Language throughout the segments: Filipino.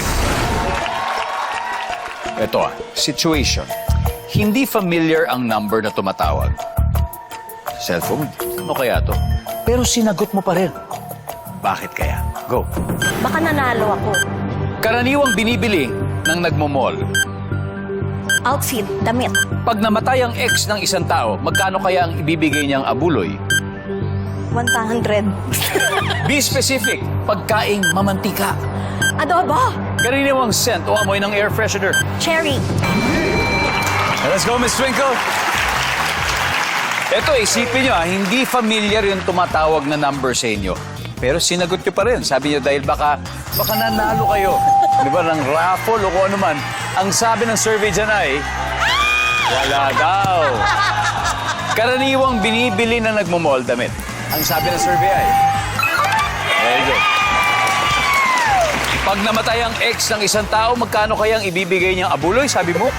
Okay. Ito ah, situation. Hindi familiar ang number na tumatawag. Cellphone? Ano kaya to? Pero sinagot mo pa rin. Bakit kaya? Go. Baka nanalo ako. Karaniwang binibili ng nagmumall. Outfit, damit. Pag namatay ang ex ng isang tao, magkano kaya ang ibibigay niyang abuloy? 100. Be specific. Pagkaing mamantika. Adobo. Karaniwang scent o amoy ng air freshener. Cherry. Let's go, Miss Twinkle. Ito, isipin nyo, ah, hindi familiar yung tumatawag na number sa inyo. Pero sinagot nyo pa rin. Sabi nyo dahil baka, baka nanalo kayo. Di ba, ng raffle o kung ano man. Ang sabi ng survey dyan ay, wala daw. Karaniwang binibili na nagmumall damit. Ang sabi ng survey ay, very good. Pag namatay ang ex ng isang tao, magkano kayang ibibigay niyang abuloy? Sabi mo,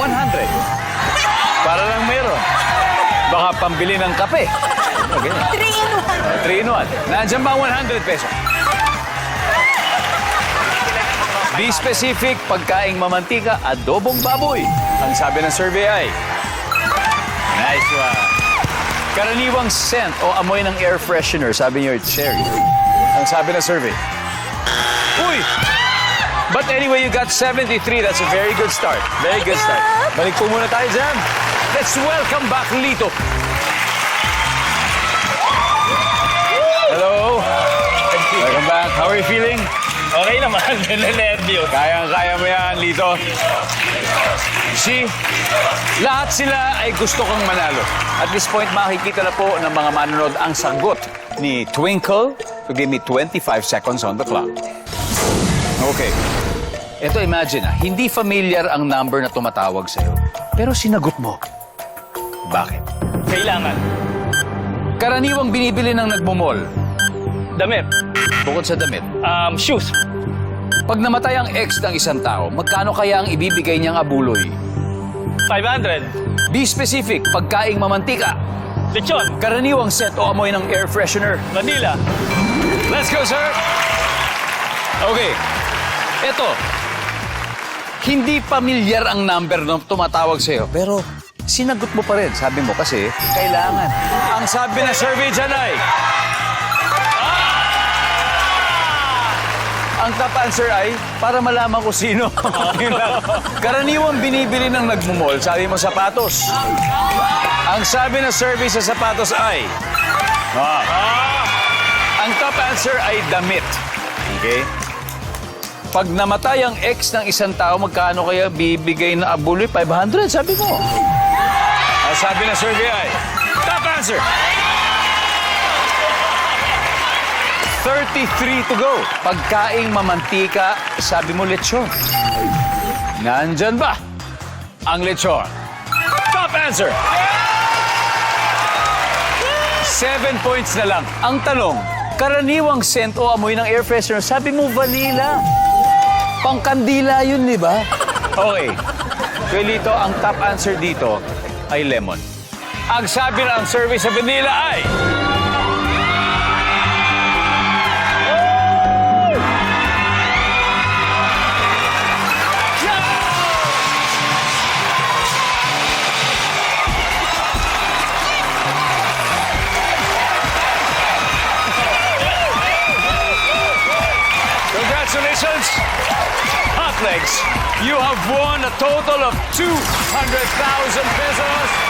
100. Para lang meron. Baka pambili ng kape. Okay. 3 in 3 in 1. Nandiyan ba ang 100 peso? Be specific, pagkaing mamantika, adobong baboy. Ang sabi ng survey ay... Nice one. Karaniwang scent o amoy ng air freshener, sabi niyo, cherry. Ang sabi ng survey. Uy! But anyway, you got 73. That's a very good start. Very good start. Balik po muna tayo dyan. Let's welcome back Lito. Hello. Welcome back. How are you feeling? Okay naman, nananervyos. Kayang-kaya mo yan, Lito. See, lahat sila ay gusto kong manalo. At this point, makikita na po ng mga manonood ang sagot ni Twinkle to give me 25 seconds on the clock. Okay. Ito, imagine ah, hindi familiar ang number na tumatawag sa'yo. Pero sinagot mo. Bakit? Kailangan. Karaniwang binibili ng nagmumall. Damit. Bukod sa damit. Um, shoes. Pag namatay ang ex ng isang tao, magkano kaya ang ibibigay niyang abuloy? 500. Be specific, pagkaing mamantika. Lechon. Karaniwang set o amoy ng air freshener. Manila. Let's go, sir! Okay. Ito. Hindi pamilyar ang number na tumatawag sa'yo, pero sinagot mo pa rin. Sabi mo kasi, kailangan. Ang sabi na survey dyan ay... Ang top answer ay, para malaman ko sino. Karaniwang binibili ng nagmumall, sabi mo sapatos. Ang sabi na survey sa sapatos ay... Ah. Ang top answer ay damit. Okay? Pag namatay ang ex ng isang tao, magkano kaya bibigay na abuloy? 500, sabi mo. Ang sabi na survey ay, top answer. 33 to go. Pagkaing mamantika, sabi mo lechon. Nandyan ba ang lechon? Top answer. Seven points na lang. Ang tanong, karaniwang scent o amoy ng air freshener, sabi mo vanilla. Pangkandila yun, di ba? Okay. Kuya ang top answer dito ay lemon. Ang sabi ng survey sa vanilla ay... Legs. You have won a total of 200,000 pesos.